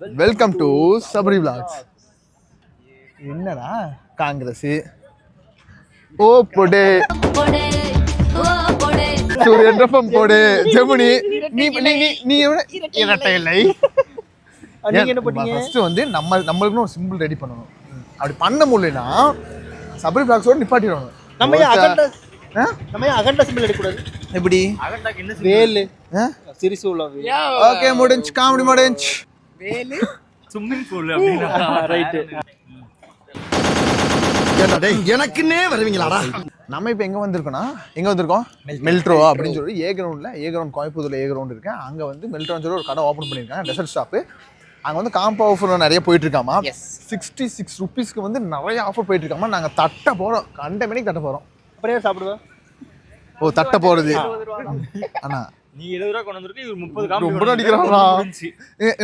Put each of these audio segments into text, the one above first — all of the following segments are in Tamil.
வெல்கம் டு சபரி விளாக்ஸ் என்னடா? காங்கிரஸ் ஓ போடு. சூரியன் ரஃபம் போடு. ஜெமினி நீ நீ நீ இரட்டை இல்லை ஃபர்ஸ்ட் வந்து நம்ம நம்மளுக்குன்னு ஒரு சிம்பிள் ரெடி பண்ணணும். அப்படி பண்ண முடியலனா சபரி விளாக்ஸோட நிப்பாட்டிடணும். நம்ம அகண்ட? நம்ம அகண்ட சிம்பிள் எடுக்கக்கூடாது? எப்படி? வேலு? சிரிசு ஓகே முடிஞ்சு. காமெடி முடிஞ்சு. ஸ்விம்மிங் பூல் அப்படின்னா ரைட்டு எனக்குன்னே வருவீங்களாடா? நம்ம இப்போ எங்கே வந்திருக்கோம்னா எங்கே வந்திருக்கோம்? மெல்ட்ரோ அப்படின்னு சொல்லி ஏ கிரவுண்டில் ஏ கிரவுண்ட் கோயம்புத்தூரில் ஏ கிரவுண்ட் இருக்கு. அங்கே வந்து மெல்ட்ரோன்னு சொல்லி ஒரு கடை ஓப்பன் பண்ணியிருக்காங்க டெசர்ட் ஷாப்பு அங்கே வந்து காம்போ ஆஃபர் நிறைய போயிட்டு இருக்காமா? சிக்ஸ்டி சிக்ஸ் ருபீஸ்க்கு வந்து நிறைய ஆஃபர் போயிட்டு இருக்காமா? நாங்கள் தட்ட போகிறோம் கண்ட மணிக்கு தட்ட போகிறோம் அப்படியே சாப்பிடுவேன் ஓ தட்ட போகிறது அண்ணா நீ எழுபது ரூபா கொண்டு வந்திருக்க இவர் முப்பது ரொம்ப அடிக்கிறாங்களா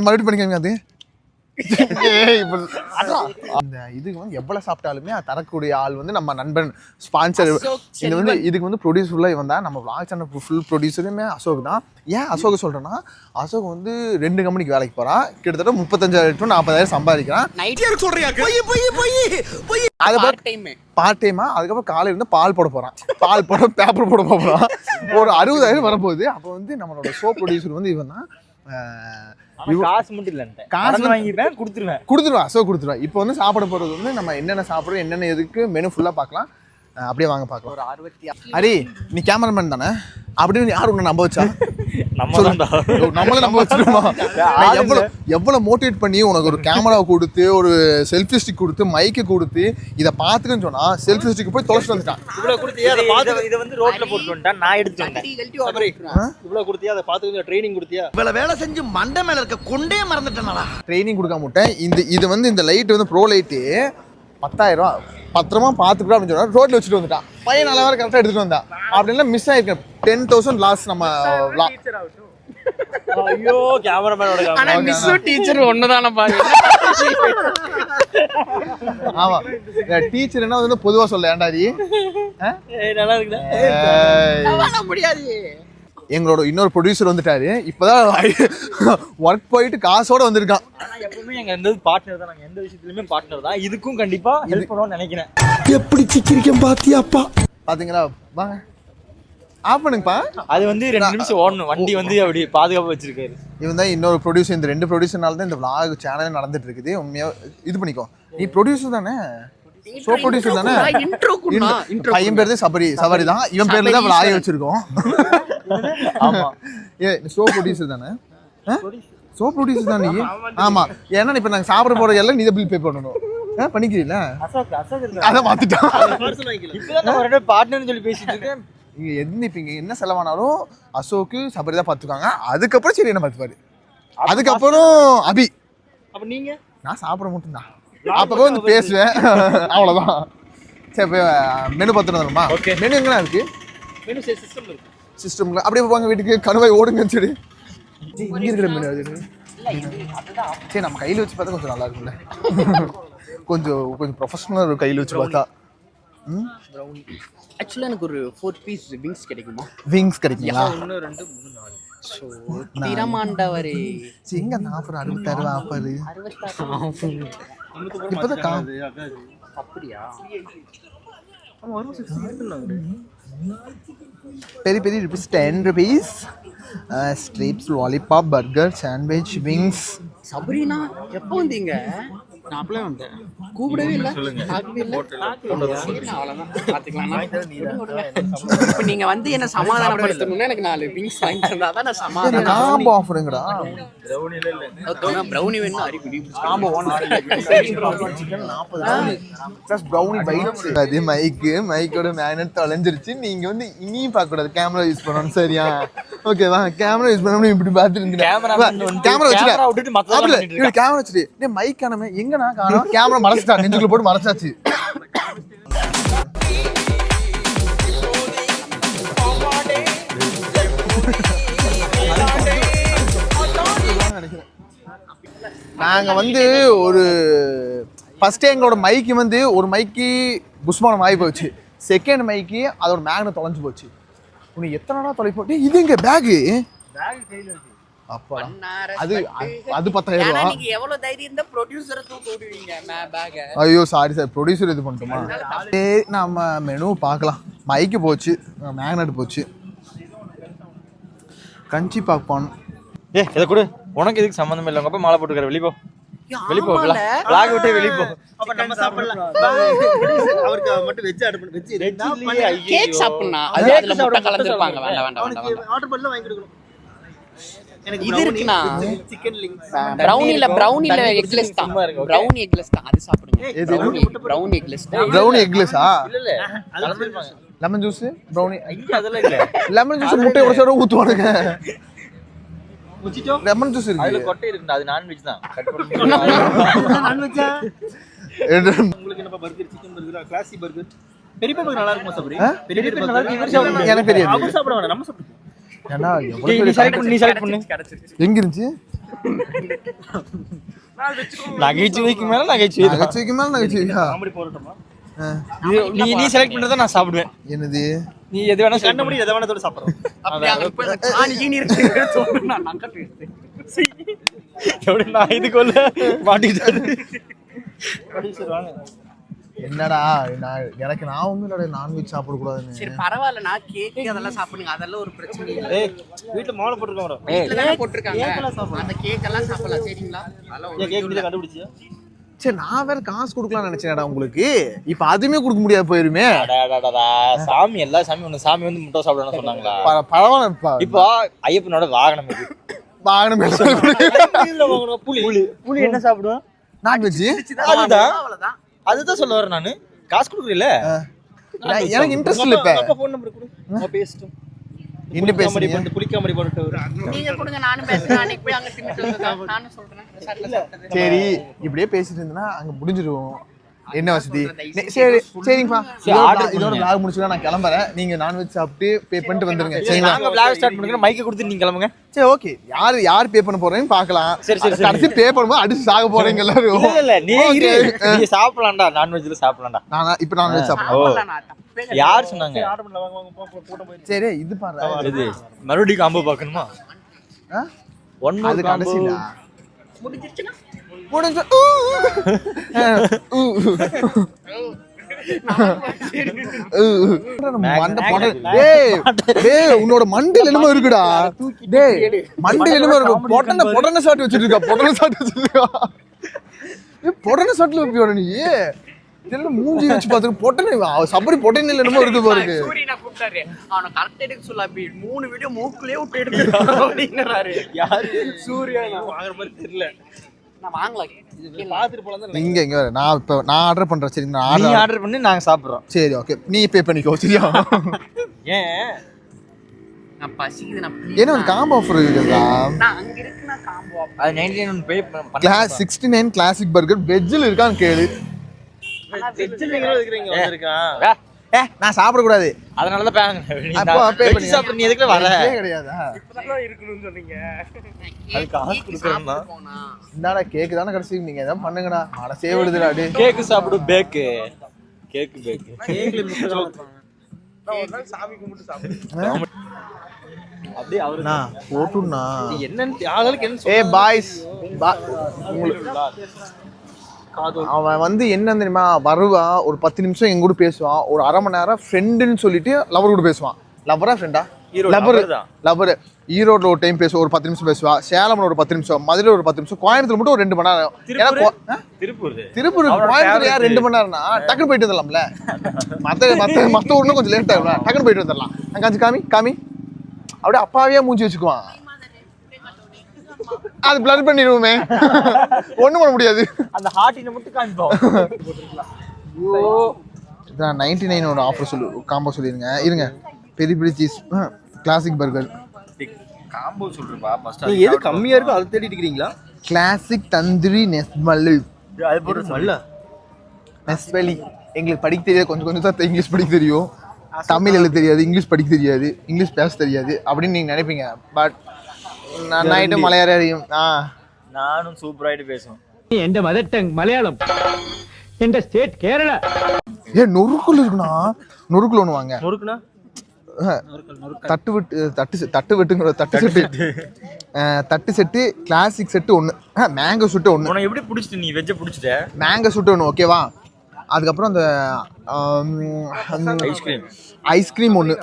மறுபடியும் பண்ணிக்காம அது? அந்த இதுக்கு வந்து எவ்வளவு சாப்பிட்டாலுமே அது தரக்கூடிய ஆள் வந்து நம்ம நண்பன் ஸ்பான்சர் இது வந்து இதுக்கு வந்து ப்ரொடியூஸ் ஃபுல்லாக இவன் தான். நம்ம சேனல் ஃபுல் ப்ரொடியூசருமே அசோக் தான். ஏன் அசோக் சொல்றேன்னா அசோக் வந்து ரெண்டு கம்பெனிக்கு வேலைக்கு போறான். கிட்டத்தட்ட முப்பத்தஞ்சாயிரம் டு நாற்பதாயிரம் சம்பாதிக்கிறான். சொல்றியா? பொய் பொய் பொய் பொய் அதுக்கப்புறம் பார்ட் டைமா அதுக்கப்புறம் காலையில இருந்து பால் போட போறான். பால் போட பேப்பர் போட போறான். ஒரு அறுபதாயிரம் வரப்போகுது. அப்போ வந்து நம்மளோட ஷோ ப்ரொடியூசர் வந்து இவன் தான். காசு மட்டும் இல்லன்ட்டேன். காசு வாங்கிப்பேன் கொடுத்துருவேன். கொடுத்துருவேன் அசோக் கொடுத்துருவேன். இப்போ வந்து சாப்பிட போகிறது வந்து நம்ம என்னென்ன சாப்பிட்றோம் என்னென்ன எதுக்கு மெனு ஃபுல்லாக பார்க்கலாம். அப்படியே வாங்க பார்க்கலாம். ஒரு அறுபத்தி ஹரி நீ கேமராமேன் தானே? அப்படின்னு யார் உன்னை நம்ப வச்சா? நம்ம நம்மளே நம்ப வச்சிருமா எவ்வளோ எவ்வளோ மோட்டிவேட் பண்ணி உனக்கு ஒரு கேமராவை கொடுத்து ஒரு செல்ஃபி ஸ்டிக் கொடுத்து மைக்கு கொடுத்து இதை பார்த்துக்குன்னு சொன்னா செல்ஃபி ஸ்டிக் போய் தொலைச்சிட்டு வந்துட்டான். இவ்வளவு கொடுத்தியா? அதை பார்த்து இதை வந்து ரோட்ல போட்டு வந்துட்டேன். நான் எடுத்து இவ்வளவு கொடுத்தியா? அதை பார்த்து ட்ரைனிங் கொடுத்தியா? இவ்வளவு வேலை செஞ்சு மண்டை மேல இருக்க கொண்டே மறந்துட்டேனடா. ட்ரைனிங் கொடுக்காம விட்டேன். இந்த இது வந்து இந்த லைட் வந்து ப்ரோ லைட்டு பத்தாயிரம் ரூபா. பத்திரமா பார்த்துக்கிட்டோம் அப்படின்னு சொன்னா ரோட்ல வச்சுட்டு வந்துட்டான் பையன் நல்லா வேற கரெக்டாக எடுத்துட்டு வந்தான் அப்படின்னா மிஸ் ஆயிருக்கேன். டென் தௌசண்ட் லாஸ் நம்ம. ஐயோ கேமராமேனோட ஆனா மிஸ் டீச்சர் ஒண்ணுதானே பாரு ஆமா. டீச்சர் என்ன வந்து பொதுவா சொல்ல ஏன்டா நீ ஆ? நல்லா இருக்குதா ஏய். முடியாது. எங்களோட இன்னொரு ப்ரொடியூசர் வந்துட்டாரு. இப்பதான் ஒர்க் போயிட்டு காசோட வந்திருக்கான். எப்பவுமே எங்க எந்த பார்ட்னர் தான். நாங்க எந்த விஷயத்துலயுமே பார்ட்னர் தான். இதுக்கும் கண்டிப்பா ஹெல்ப் பண்ணுவோம்னு நினைக்கிறேன். எப்படி சிக்கிரிக்கம் பாத்தியாப்பா? பாத்தீங்களா? வாங்க ஆஃப் பண்ணுங்கப்பா. அது வந்து ரெண்டு நிமிஷம் ஓடணும். வண்டி வந்து அப்படி பாதுகாப்பா வச்சிருக்காரு. இவன் தான் இன்னொரு ப்ரொடியூசர் இந்த ரெண்டு ப்ரொடியூசர்னால தான் இந்த vlog சேனல் நடந்துட்டு இருக்குது உண்மையா இது பண்ணிக்கோ. நீ ப்ரொடியூசர் தானே? ஷோ ப்ரொடியூசர் தானே? பையன் பேர் தான் சபரி. சபரி தான் இவன் பேர்ல தான் vlog வச்சிருக்கோம். ஆமா. ஏ ஷோ ப்ரொடியூசர் தானே? ஷோ ப்ரொடியூசர் தான் நீ? ஆமா ஏன்னா இப்ப நாங்க சாப்பிட போற எல்லாம் நீ தான் பில் பே பண்ணணும். ஆ, பண்ணிக்கிறீங்களா அசோக் அசோக் இருக்கா அதை மாத்திட்டான் பார்ட்னர்னு சொல்லி பேசிட்டு இருக்கேன். இங்க இப்ப இங்க என்ன செலவானாலும் அசோக்கு சபரி தான் பாத்துக்காங்க அதுக்கப்புறம் சரி என்ன பார்த்துப்பாரு? அதுக்கப்புறம் அபி. அப்ப நீங்க? நான் சாப்பிட மட்டும்தான் அப்பப்போ வந்து பேசுவேன். அவ்வளவுதான். சரி மெனு பார்த்துட்டு வந்துடுமா. மெனு எங்கண்ணா இருக்கு? மெனு சிஸ்டம் இருக்கு. சிஸ்டம்ல அப்படியே போவாங்க வீட்டுக்கு. கணுவாய் ஓடுங்கன்னு சொல்லி. சரி, இங்க இருக்கிற மெனு அது சரி நம்ம கையில வச்சு பார்த்தா கொஞ்சம் நல்லா இருக்கும்ல கொஞ்சம் கொஞ்சம் ப்ரொஃபஷனல் கையில வச்சு பார்த்தா. ஆக்சுவலா எனக்கு ஒரு ஃபோர் பீஸ் விங்ஸ் கிடைக்குமா? விங்ஸ் கிடைக்குங்களா? ஒன்னு ரெண்டு மூணு நாலு. ஸோ திரமாண்டவரே. சரி, எங்க அந்த ஆஃபர் அறுபத்தாறு. ஆஃபர் இப்பதான் கா அப்படியா? பெரிய பெரிய rupees ten rupees strips lollipop burger sandwich wings Sabrina எப்போ வந்தீங்க? நான் வந்தேன் கூப்பிடவே இல்லை. அவ்வளவுதான். பார்த்துக்கலாம். இப்போ நீங்க வந்து என்ன சமாதானப்படுத்தணும்னா எனக்கு நாலு விங்ஸ் வாங்கி தந்தா தான் நான் சமாதானம் காம்போ ஆஃபருங்கடா ப்ரௌனி வேணும் அறிகுறி காம்போ ஒன் சிக்கன் நாற்பது ப்ளஸ் ப்ரௌனி பைட்ஸ் அது மைக்கு மைக்கோட மேக்னெட் தொலைஞ்சிருச்சு. நீங்க வந்து இனியும் பார்க்க கூடாது. கேமரா யூஸ் பண்ணணும். சரியா? ஓகேவா கேமரா யூஸ் பண்ணணும் இப்படி வந்து கேமரா பண்ணிட்டு இருக்கான். கேமரா வச்சுட்டு மைக் காணமே எங்க கேமரா மறைச்சிட்டா நெஞ்சுக்குள்ள போட்டு மறைச்சாச்சு. நாங்க வந்து ஒரு ஃபர்ஸ்ட் எங்களோட மைக்கு வந்து ஒரு மைக்கு புஷ்மானம் ஆகி போச்சு. செகண்ட் மைக்கு அதோட மேக்னெட் தொலைஞ்சு போச்சு. உனக்கு எத்தனை நாள் தொலை போட்டு இது எங்க பேகு அப்பா அது. அது பத்தாயிரம் ஏன்னா ரூபா நீங்க எவ்வளவு தைரியம் இருந்தா ப்ரொடியூசரை தூக்க விடுவீங்க நான் பேக ஐயோ சாரி சார் ப்ரொடியூசர் இது பண்ணிட்டுமா? சரி நம்ம மெனு பார்க்கலாம். மைக்கு போச்சு. மேக்னெட் போச்சு. கஞ்சி பாப்பான் ஏ இதை கொடு. உனக்கு எதுக்கு சம்மந்தம் இல்லை. உங்க அப்பா மாலை போட்டுக்கிற வெளியே போ. வெளியே போ பிளாக் விட்டே வெளியே போ. அப்ப நம்ம சாப்பிடலாம். அவருக்கு மட்டும் வெஜ் ஆர்டர் பண்ணி. வெஜ் கேக் சாப்பிடணும் அது கலந்துருப்பாங்க. முட்டை வேண்டாம் வேண்டாம் ஆர்டர் பண்ணல வாங்கி கொடுக்கணும் இது இருக்குண்ணா. சிக்கன் எக்லெஸ் தான். எக்லெஸ் தான் அது சாப்பிடுங்க. எக்லெஸ் தான். எக்லெஸ்ஸா இல்ல இல்ல. கலந்துருப்பாங்க லெமன் ஜூஸ் ப்ரௌனி இங்க அதெல்லாம் இல்ல. லெமன் ஜூஸ் முட்டை உடச்சோட ஊற்றுவானுங்க முச்சிட்டோம். லெமன் ஜூஸ் அதுல இருக்கு கொட்டை இருக்குடா அது நான்வெஜ் தான். கட் பண்ணி நான்வெஜ்ஜா எது- உங்களுக்கு என்னப்பா burger chicken burger classy burger பெரிய பர்கர் நல்லா இருக்குமா? பெரிய நல்லா இருக்கு எனக்கு தெரியாது. அவர் சாப்பிட வேணாம் நம்ம சாப்பிடுவோம் ஏன்னா நீ செலக்ட் பண்ணு நீ செலக்ட் பண்ணு. எங்க இருந்துச்சு? நகைச்சுவைக்கு மேல நகைச்சுவை. நகைச்சுவைக்கு மேல நகைச்சுவையா? நீ நீ செலக்ட் பண்றத நான் சாப்பிடுவேன். என்னது? நீ எது வேணா கண்ண முடி எதை வேணா தோட சாப்பிடுறோம். எப்படி நான் இதுக்குள்ள மாட்டிக்கிட்டேன் என்னடா நான் எனக்கு நான் ஒன்றும் இல்லடா நான்வெஜ் சாப்பிடக்கூடாதுன்னு. சரி பரவாயில்ல நான் கேக் அதெல்லாம் சாப்பிடுங்க. அதெல்லாம் ஒரு பிரச்சனை இல்லை. ஏய் வீட்டுல மாலை போட்டுருக்கோம் வீட்டுல தானே போட்டிருக்காங்க. அந்த கேக் எல்லாம் சாப்பிடலாம் சரிங்களா? அதெல்லாம் கேக் வீட்டுல கண்டுபிடிச்சியா? சரி நான் வேற காசு கொடுக்கலாம்னு நினைச்சேன்டா உங்களுக்கு. இப்ப அதுவுமே கொடுக்க முடியாது போயிருமே. அடடடடா, சாமி எல்லா சாமி ஒண்ணு. சாமி வந்து முட்டை சாப்பிடணும்னு சொன்னாங்களா? ப- பரவாயில்லப்பா இப்போ ஐயப்பனோட வாகனம் இது. வாகனம் புலி புலி என்ன சாப்பிடுவோம் நான்வெஜ் அதுதான். அவ்வளவுதான். அதுதான் சொல்ல வரேன் நானு. காசு கொடுக்குறீல எனக்கு இன்ட்ரெஸ்ட் இல்ல இப்ப. ஃபோன் நம்பர் கொடு நான் பேசிட்டோம் என்ன காமெடி பேசுறீங்க? பண்ணிட்டு புளிக்காமடி போட்டு ஒரு நீங்க கொடுங்க நானும் பேசுறேன். அன்னைக்கு போய் அங்க தின்னுட்டு வந்ததா நானும் சொல்றேன். சரி இப்படியே பேசிட்டு இருந்தேன்னா அங்க முடிஞ்சிடும் என்ன வசதி? சரி சரிங்கப்பா இதோட vlog முடிச்சுனா நான் கிளம்புறேன். நீங்க நான்வெஜ் சாப்பிட்டு பே பண்ணிட்டு வந்துருங்க. சரிங்களா? நாங்க விளாக் ஸ்டார்ட் பண்ணுங்க மைக்க கொடுத்து நீங்க கிளம்புங்க. சரி ஓகே யார் யார் பே பண்ண போறேன்னு பார்க்கலாம். சரி, சரி, சரி. கடைசி பே பண்ணும்போது அடிச்சு சாக போறீங்க எல்லாரும். இல்ல இல்ல நீ இரு. நீ சாப்பிடலாம்டா. நான்வெஜ்ல சாப்பிடலாம்டா. நான் இப்ப நான்வெஜ் சாப்பிடலாம். யார் சொன்னாங்க? சரி இது பாரு. இது மறுபடியும் காம்போ பார்க்கணுமா? ஆ? ஒன் அது கடைசியில. முடிஞ்சிருச்சுன்னா? முடிஞ்சு உன்னோட மண்டையில என்னமோ இருக்குடா. டேய் மண்டையில என்னமோ இருக்கு. பொட்டன பொட்டன சாட்டு வச்சிட்டு இருக்கா பொட்டன சாட்டு ஏய், பொட்டன சாட்டுல வைப்பியோட நீ? தெரியல மூஞ்சி வச்சு பார்த்துட்டு பொட்டனை அவ சபரி பொட்டனையில என்னமோ இருக்கு பாருங்க சூரியனை கூப்பிட்டாரு. அவனை கரெக்ட் எடுக்க சொல்ல அப்படி மூணு வீடியோ மூக்குலயே விட்டு எடுத்து அப்படிங்கிறாரு. யாரு? சூர்யா வாங்குற மாதிரி தெரியல. இங்க இங்க வர. நான் இப்ப நான் ஆர்டர் பண்றேன் சரி நான் நீ ஆர்டர் ஆர்டர் பண்ணி நாங்க சாப்பிடுறோம். சரி ஓகே நீ பே பண்ணிக்கோ சரியா? ஏன்? நான் பசிக்குது நான் ஏன்னா ஒரு காம்போ ஆஃபர் இருக்குதா நான் அங்க இருக்கு நான் காம்போ அது நைன்டி நைன் பே பண்ண class sixty nine classic burger வெஜ்ஜில் இருக்கான்னு கேளு. நீங்களும் இருக்கிறீங்க வந்திருக்கான் ஏ நான் சாப்பிடக்கூடாது. அப்போ pay பண்ணுங்க. சாப்பிட நீ எதுக்குல வர? கிடையாதா. அது காசு கொடுக்குறோம்னா போனா இந்தாடா கேக்கு தானே கடைசி நீங்க எதாவது பண்ணுங்கடா. மனசே விடுதுடா டே கேக்கு சாப்பிடு பேக்கு. கேக்கு பேக்கு. கேக்ல முட்டை கலந்து அப்படியே அவரு நான் போட்டுண்ணா என்னன்னு ஆளுக்கு என்ன ஏ பாய்ஸ். அவன் வந்து என்ன தெரியுமா வருவான் ஒரு பத்து நிமிஷம் எங்க கூட பேசுவான் ஒரு அரை மணி நேரம் ஃப்ரெண்டுன்னு சொல்லிட்டு லவர் கூட பேசுவான் லவரா ஃப்ரெண்டா லவர். லவர் ஈரோட்ல ஒரு டைம் பேசுவோம் ஒரு பத்து நிமிஷம் பேசுவா சேலம்ல ஒரு பத்து நிமிஷம் மதுரையில் ஒரு பத்து நிமிஷம் கோயம்புத்தூர் மட்டும் ஒரு ரெண்டு மணி நேரம். ஏன்னா? திருப்பூர்? திருப்பூர். கோயம்புத்தூர் யார். ரெண்டு மணி நேரம்னா டக்குனு போயிட்டு வந்துடலாம்ல. மத்த மத்த மத்த ஊர்ல கொஞ்சம் லேட் ஆகும்ல டக்குனு போயிட்டு வந்துடலாம். அங்க காமி காமி. அப்படியே அப்பாவே மூஞ்சி வச்சுக்குவான். அது பிளர் பண்ணிடுவோமே. ஒண்ணும் பண்ண முடியாது. அந்த ஹார்ட்டினை மட்டும் காமிப்போம். இதான் நைன்டி நைனோட ஆஃபர் சொல்லு காம்போ சொல்லிருங்க. இருங்க. பெரிய பெரிய சீஸ் கிளாசிக் பர்கர் காம்போ சொல்றப்பா ஃபர்ஸ்ட் நீங்க எது கம்மியா இருக்கோ அதை தேடிட்டு இருக்கீங்களா கிளாசிக் தந்திரி நெஸ்மல்லு. அது போட்டு நல்ல நெஸ்வெலி எங்களுக்கு படிக்க தெரியாது. கொஞ்சம் கொஞ்சம் தான் இங்கிலீஷ் படிக்க தெரியும். தமிழ் எழுத தெரியாது இங்கிலீஷ் படிக்க தெரியாது இங்கிலீஷ் பேச தெரியாது அப்படின்னு நீங்க நினைப்பீங்க. பட் நான் நைட்டு மலையாளம் அறியும் ஆ நானும் சூப்பராயிட்டு பேசுவேன் എന്റെ മദർ ടങ് മലയാളം എന്റെ സ്റ്റേറ്റ് കേരള ஏ நொறுக்குல இருக்குண்ணா நொறுக்குல ஒன்று வாங்க முறுக்குனா தட்டு விட்டு தட்டு செ- தட்டு வெட்டுங்கிற தட்டு செட்டு அஹ், தட்டு செட்டு கிளாசிக் செட்டு ஒன்று மேங்கோ சுட்டு ஒன்று உனக்கு எப்படி பிடிச்சிட்டு நீ வெஜ்ஜை பிடிச்சிட்ட மேங்கோ சுட்டு ஒன்று ஓகேவா அதுக்கப்புறம் அந்த ஐஸ்கிரீம் ஐஸ்கிரீம் ஒன்று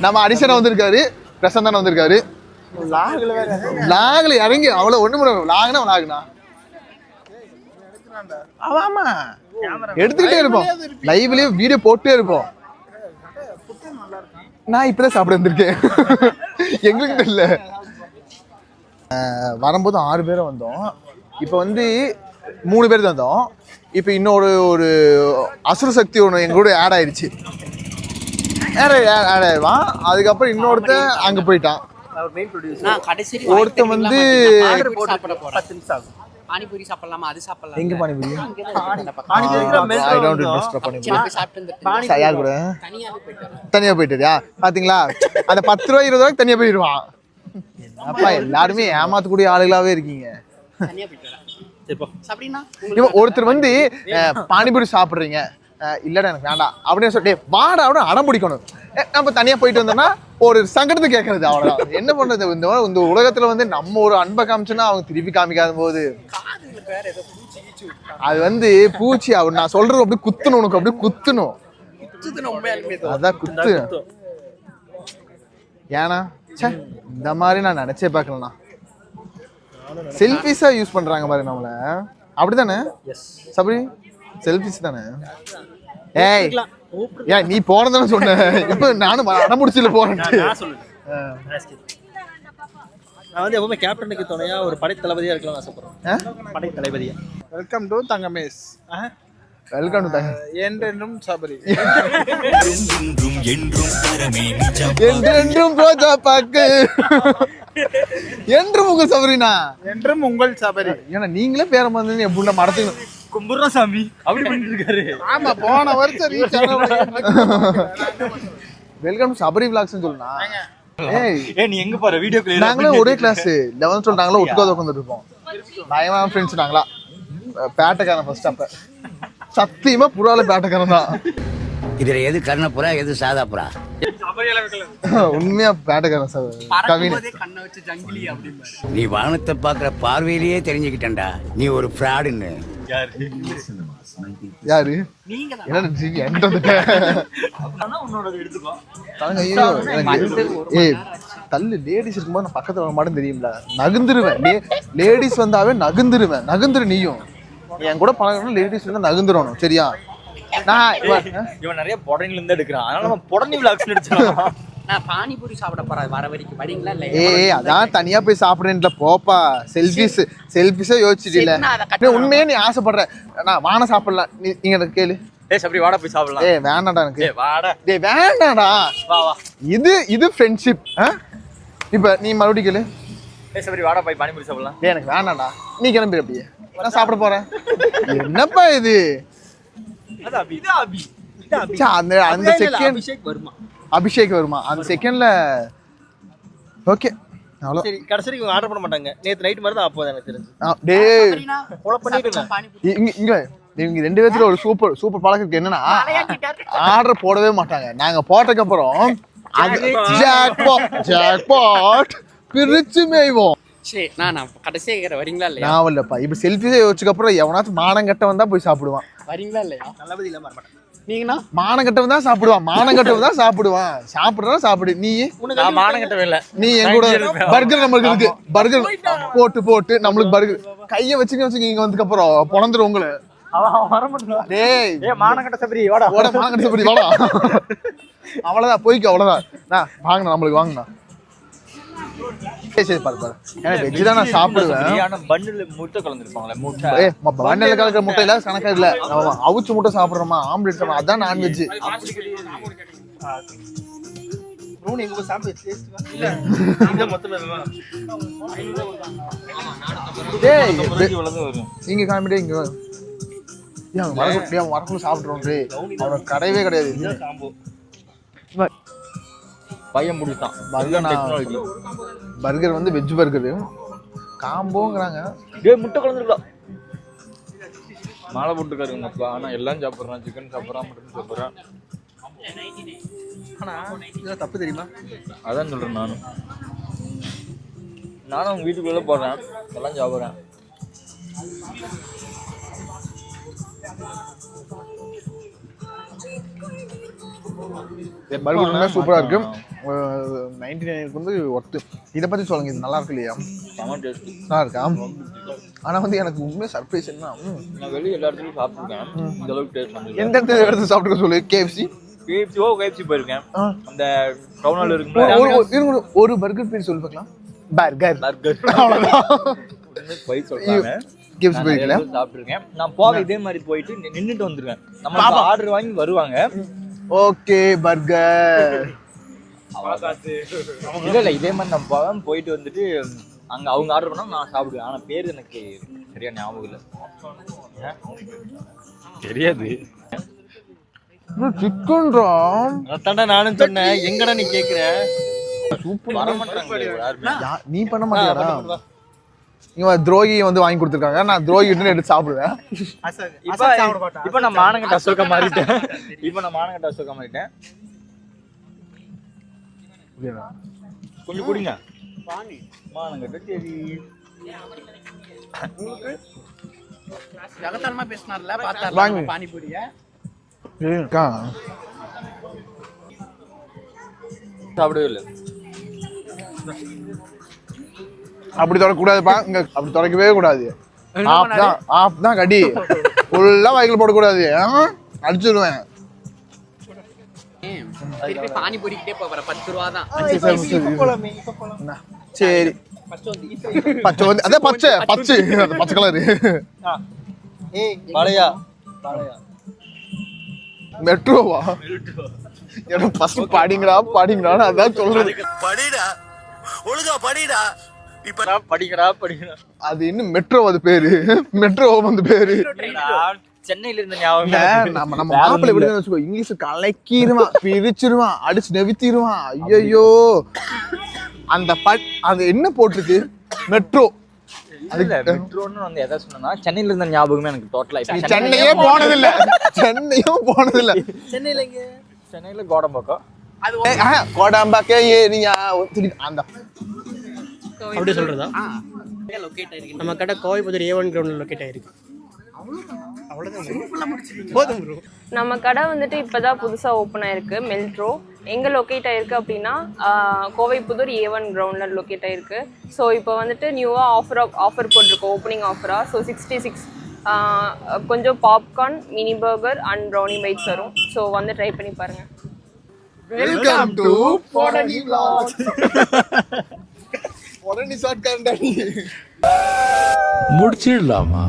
நம்ம அடிஷனை வந்திருக்காரு பிரசந்தான வந்திருக்காரு லாகில் இறங்கி அவ்வளோ ஒன்று முடியும் லாகுனா லாகுனா? ஆமா. எடுத்துக்கிட்டே இருப்போம். லைவ்லயே வீடியோ போட்டே இருப்போம். நான் இப்பதான் சாப்பிட வந்திருக்கேன். எங்களுக்கு தெரியல வரும்போது ஆறு பேரும் வந்தோம். இப்போ வந்து மூணு பேர் தான் வந்தோம். இப்போ இன்னொரு ஒரு அசுர சக்தி ஒன்று எங்களோட ஆட் ஆயிடுச்சு ஆட் ஆட் ஆயிடுவான் அதுக்கப்புறம் இன்னொருத்தன் அங்கே போயிட்டான். நான் கடைசி ஒருத்தன் வந்து ஆர்டர் போட்டு சாப்பிட போறேன் பத்து நிமிஷம் ஆகும். பானிபூரி சாப்பிடலாமா? அது சாப்பிடலாம் எங்க panipuri? Panipuri. I don't interest panipuri யார் கூட? தனியாவே போயிட்டு வரேன். தனியா போயிட்டுறியா பாத்தீங்களா? அந்த பத்து ரூபா இருபது ரூபாய்க்கு தனியா போயிடுவான். அப்பா எல்லாருமே ஏமாத்தக்கூடிய ஆளுகளாவே இருக்கீங்க. தனியா போயிட்டு வரேன். இப்போ சாப்பிட்டீங்கன்னா இவன் ஒருத்தர் வந்து பானிபூரி சாப்பிடுறீங்க. இல்லடா எனக்கு வேண்டாம். அப்படின்னு சொல்லிட்டு "டேய், வாடா அப்படின்னு அடம் பிடிக்கணும் நம்ம தனியா போயிட்டு வந்தோம்னா ஒரு சங்கடத்தை கேட்கறது அவ்வளவுதான். என்ன பண்றது? இந்த இந்த உலகத்துல வந்து நம்ம ஒரு அன்பை காமிச்சோன்னா அவங்க திருப்பி காமிக்காத போது. அது வந்து பூச்சி அவர் நான் சொல்றது அப்படியே குத்தணும் உனக்கு அப்படியே குத்தணும். அதான் குத்து. ஏன்னா ச்சே இந்த மாதிரி நான் நினைச்சே பார்க்கலண்ணா. செல்ஃபிஸா யூஸ் பண்றாங்க பாரு நம்மள. அப்படிதானே சபரி? செல்ஃபிஸ் தானே? ஏய் ஏன் நீ போறதானே சொன்ன. இப்ப நானும் அடமுடிச்சில போறேன் நான் சொல்லுங்க நான் வந்து எப்பவுமே கேப்டனுக்கு துணையா ஒரு படை தளபதியா இருக்கலாம்னு ஆசைப்படுறேன். படை தளபதியா வெல்கம் டு தங்கமேஸ். வெல்கம் டு என்றென்றும் சபரி. என்றென்றும் ரோஜா பாக்கு. என்றும் உங்க சபரினா? என்றும் உங்கள் சபரி. ஏன்னா நீங்களே பேர மாதிரி என் புள்ள மடத்துக்கணும் கும்பிடுறோம் சாமி. அப்படி பண்ணிட்டு இருக்காரு ஆமா போன வருஷம் ரீச் வெல்கம் சபரி விளாக்ஸ் சொல்லுனா ஏய் ஏ நீ எங்க போற? வீடியோ நாங்களும் ஒரே கிளாஸ் லெவன்த் டுவெல் நாங்களும் ஒட்டுக்காத உட்காந்துட்டு இருப்போம். பயங்கரமான ஃப்ரெண்ட்ஸ் நாங்களா. பேட்டைக்காரன் ஃபர்ஸ்ட் அப்ப. சத்தியமா புறால பேட்டைக்காரன் தான். இதுல எது கர்ணப்புறா எது சாதாப்புறா உண்மையா பேட்டைக்காரன் சார் கவின். பறக்கும்போதே கண்ணை வச்சு ஜங்கிலி அப்படிம்பாரு. நீ வானத்தை பாக்குற பார்வையிலேயே தெரிஞ்சுக்கிட்டேன்டா. நீ ஒரு ஃப்ராடுன்னு யாரு? என்னடா ஜிவி என்கிட்ட வந்துட்ட தலங்க, ஐயோ, எனக்கு ஏய் தள்ளு லேடிஸ் இருக்கும்போது நான் பக்கத்துல வர மாட்டேன்னு தெரியும்ல. நகுந்துருவேன். லேடிஸ் வந்தாவே நகுந்துருவேன். நகுந்துரு நீயும். என் கூட பழகணும் லேடிஸ் வந்து நகுந்துடணும் சரியா? நான் இவன், இவன் நிறைய புடனில இருந்து எடுக்கிறான். அதனால நம்ம புடனி விளாக்ஸ் எடுத்துக்கலாம் நான் பானிபூரி சாப்பிட போறேன். வர வரைக்கும். வரீங்களா இல்ல ஏய் அதான் தனியா போய் சாப்பிடுறேன்ல போப்பா. செல்ஃபிஸ் செல்ஃபிஸே யோசிச்சுட்டு இல்ல உண்மையே நீ ஆசைப்படுற. நான் வான சாப்பிடலாம். நீ நீங்க எனக்கு கேளு. ஏய் சபரி வாடா போய் சாப்பிடலாம். ஏய் வேணாடா எனக்கு. ஏய் வாடா. டேய் வேண்டாடா வா வா. இது இது ஃப்ரெண்ட்ஷிப் இப்ப நீ மறுபடியும் கேளு. ஏய் சபரி வாடா போய் பானிபூரி சாப்பிடலாம். டேய் எனக்கு வேணாம்டா. நீ கிளம்பி அப்படியே. நான் சாப்பிட போறேன். என்னப்பா இது? அது அபி. இது அபி அந்த அந்த செகண்ட் அபிஷேக் வருமா. அபிஷேக் வருமா? அந்த செகண்ட்ல ஓகே அவ்வளோ. சரி கடைசி ஆர்டர் பண்ண மாட்டாங்க. நேத்து நைட் மாதிரி தான் அப்போது எனக்கு தெரிஞ்சு. பானிபூரி. இங்க இங்க இவங்க ரெண்டு பேத்துல ஒரு சூப்பர் சூப்பர் பழக்கம் இருக்கு. என்னன்னா ஆர்டர் போடவே மாட்டாங்க. நாங்க போட்டதுக்கு அப்புறம் ஜாக்பாட் ஜாக்பாட் பிரிச்சு மேய்வோம். சரி நான் நான் கடைசியா கேக்குறேன். வரீங்களா இல்லையா? நான் இல்லப்பா இப்ப செல்ஃபிஸே யோசிச்சுக்கு அப்புறம் எவனாச்சும் மானம் கட்ட வந்தா போய் சாப்பிடுவான். வரீங்களா இல்லையா? நல்லபதி இல்லாம வர மாட்டேன் நீங்கண்ணா? மானம் கட்டவன் தான் சாப்பிடுவான். மானம் கட்டவன் தான் சாப்பிடுவான். சாப்பிடுறா சாப்பிடு. நீ நான் மானம் கட்டவே இல்ல. நீ என் கூட பர்கர் நம்மளுக்கு இருக்கு. பர்கர் போட்டு போட்டு நம்மளுக்கு பர்கர் கைய வச்சுக்க வச்சுக்க இங்க வந்ததுக்கு அப்புறம். பொழந்துரும் உங்களை. அவன் வர மாட்டான் டேய். ஏய் மானம் சரி பாரு பாரு ஏன்னா வெஜ் தான் நான் சாப்பிடுவேன். பன்னுல முட்டை கலந்துருப்பாங்களே முட்டை. ஏ பண்ணையில கலக்கிற முட்டையில கணக்கா இல்ல. நம்ம அவிச்சு முட்டை சாப்பிடுறோமா ஆம்லெட் சாப்பிடுறோம் அதான் நான்வெஜ் இங்க காமிட்டே இங்க வரக்குள்ள டேய், அவன் வரக்குள்ள சாப்பிடுறோம் டேய். அவனுக்கு கிடையவே கிடையாது. பையன் முடித்தான் பர்கர் டெக்னாலஜி பர்கர் வந்து வெஜ் பர்கர். காம்போங்கிறாங்க. டேய் முட்டை கலந்துருக்கா மாலை போட்டுருக்காரு உங்க அப்பா. ஆனா எல்லாம் சாப்பிடுறான். Chicken சாப்பிடுறான் mutton சாப்பிடுறான். ஆனா இதுல தப்பு தெரியுமா? அதான் சொல்றேன் நானும். நானும் அவங்க வீட்டுக்குள்ள போடுறேன் எல்லாம் சாப்பிட்றேன். பர்கர் சூப்பராக இருக்கு. நைன்டி நைனுக்கு வந்து ஒர்த்து. இதை பற்றி சொல்லுங்க இது நல்லா இருக்கு இல்லையா நல்லா இருக்கா? ஆனால் வந்து எனக்கு உண்மையாக சர்ப்ரைஸ் என்ன நான் வெளியே எல்லா இடத்துலையும் சாப்பிட்டுருக்கேன். இந்த அளவுக்கு டேஸ்ட் வந்து எந்த இடத்துல எடுத்து சாப்பிட்டுக்க சொல்லு? கேஎஃப்சி கேஎஃப்சி ஓ கேஎஃப்சி போயிருக்கேன். அந்த டவுன் ஹால் இருக்கும்போது ஒரு பர்கர் பேர் சொல்லி பார்க்கலாம். பர்கர் பர்கர் போய் நான் நிறைய போயிருக்கல. சாப்பிட்டுருக்கேன். நான் போக இதே மாதிரி போயிட்டு நி- நின்னுட்டு வந்துருவேன். நம்ம ஆர்டர் வாங்கி வருவாங்க. ஓகே பர்கர் இல்ல இல்ல இதே மாதிரி நான் போவேன் போயிட்டு வந்துட்டு அங்க அவங்க ஆர்டர் பண்ணா நான் சாப்பிடுவேன். ஆனா பேர் எனக்கு சரியா ஞாபகம் இல்ல. தெரியாது. சிக்கன்ரா அதான்டா நானும் சொன்னேன். எங்கடா நீ கேக்குற? சூப்பர். வர மாட்டாங்க யாருமே. நீ பண்ண மாட்டியாடா? இவன் துரோகி வந்து வாங்கி கொடுத்துருக்காங்க. நான் துரோகி எடுத்து சாப்பிடுவேன். இப்ப இப்ப நான் மானங்கட்ட அசோகா மாறிட்டேன். இப்ப நான் மானங்கட்ட அசோகா மாறிட்டேன். கொஞ்சம் குடிங்க. மானங்கட்ட சரி ஜகத்தனமா பேசினார்ல வாங்க. பார்த்தாரு பானிபூரிய. ஏக்கா சாப்பிடவே இல்லை. அப்படி தொடக்கூடாதுப்பா. இங்க அப்படி தொடக்கவே கூடாது. ஆஃப் தான் ஆஃப் தான் கடி. ஃபுல்லா வாய்க்கில் போடக்கூடாது. ஆ? அடிச்சிருவேன். திருப்பி பானிபூரிக்கிட்டே போற பத்து ரூபா தான்? சரி. பச்சை வந்து அதான் பச்சை பச்சை பச்சை. கலரு மழையா மெட்ரோவா? எனக்கு ஃபர்ஸ்ட் படிங்கடா படிங்கடா அதான் சொல்றது. படிடா. ஒழுங்கா படிடா. படிக்கிறா படிக்கிறா அது இன்னும் மெட்ரோ அது பேரு? மெட்ரோ வந்து பேரு. சென்னையில இருந்த இல்ல, ஞாபகம் நம்ம நம்ம மாப்பிள்ளை எப்படி வச்சுக்கோ. இங்கிலீஷ் கலக்கிடுவான் பிரிச்சிருவான் அடிச்சு நெவித்திடுவான் ஐயோ அந்த பட் அது என்ன போட்டிருக்கு? மெட்ரோ. இல்ல மெட்ரோன்னு வந்து எதை சொன்னா சென்னையில இருந்த ஞாபகமே எனக்கு டோட்டலா சென்னையே போனதில்ல. சென்னையும் போனதில்ல. சென்னையில கோடம்பாக்கம். ஏய், ஆஹா, கோடாம்பாக்கே ஏரியா அந்த. அப்படி சொல்றதா? நம்ம கடை கோவைப்புதூர் ஏ ஒன் கிரவுண்டில் லொக்கேட் ஆயிருக்கு. நம்ம கடை வந்துட்டு இப்பதான் புதுசா ஓப்பன் ஆயிருக்கு மெல்ட்ரோ எங்க லொக்கேட் ஆயிருக்கு அப்படின்னா ஆஹ், கோவைப்புதூர் ஏ ஒன் கிரவுண்ட்ல லொக்கேட் ஆயிருக்கு. ஸோ இப்போ வந்துட்டு நியூவா ஆஃபர் ஆஃபர் போட்டிருக்கோம் ஓப்பனிங் ஆஃபரா ஸோ சிக்ஸ்டி சிக்ஸ் கொஞ்சம் popcorn mini burger and brownie bites வரும். ஸோ வந்து ட்ரை பண்ணி பாருங்க. வெல்கம் டு போடனி vlogs. போடனி ஷார்ட் முடிச்சிடலாமா?